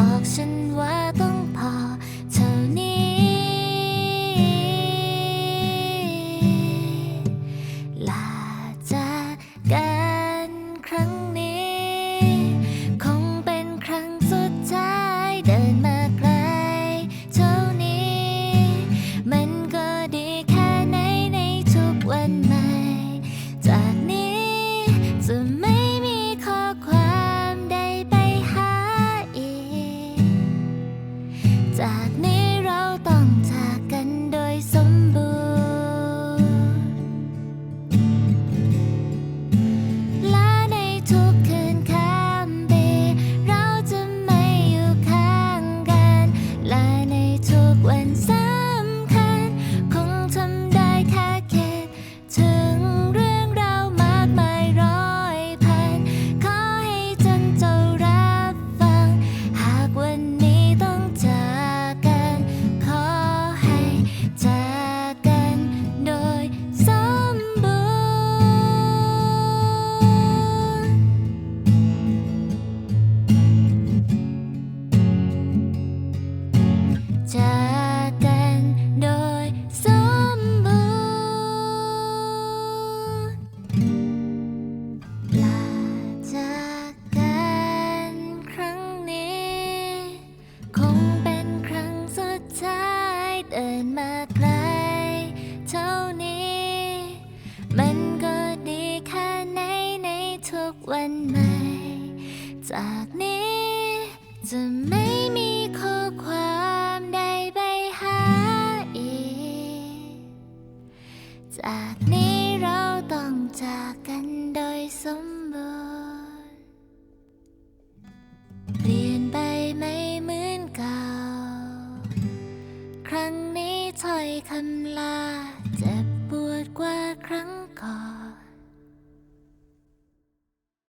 บอกฉันว่าต้อง จากนี้จะไม่มีข้อความใดไปหาอีก จากนี้เราต้องจากกันโดยสมบูรณ์ เปลี่ยนไปไม่เหมือนเก่า ครั้งนี้ถอยคำลาเจ็บปวดกว่าครั้งก่อน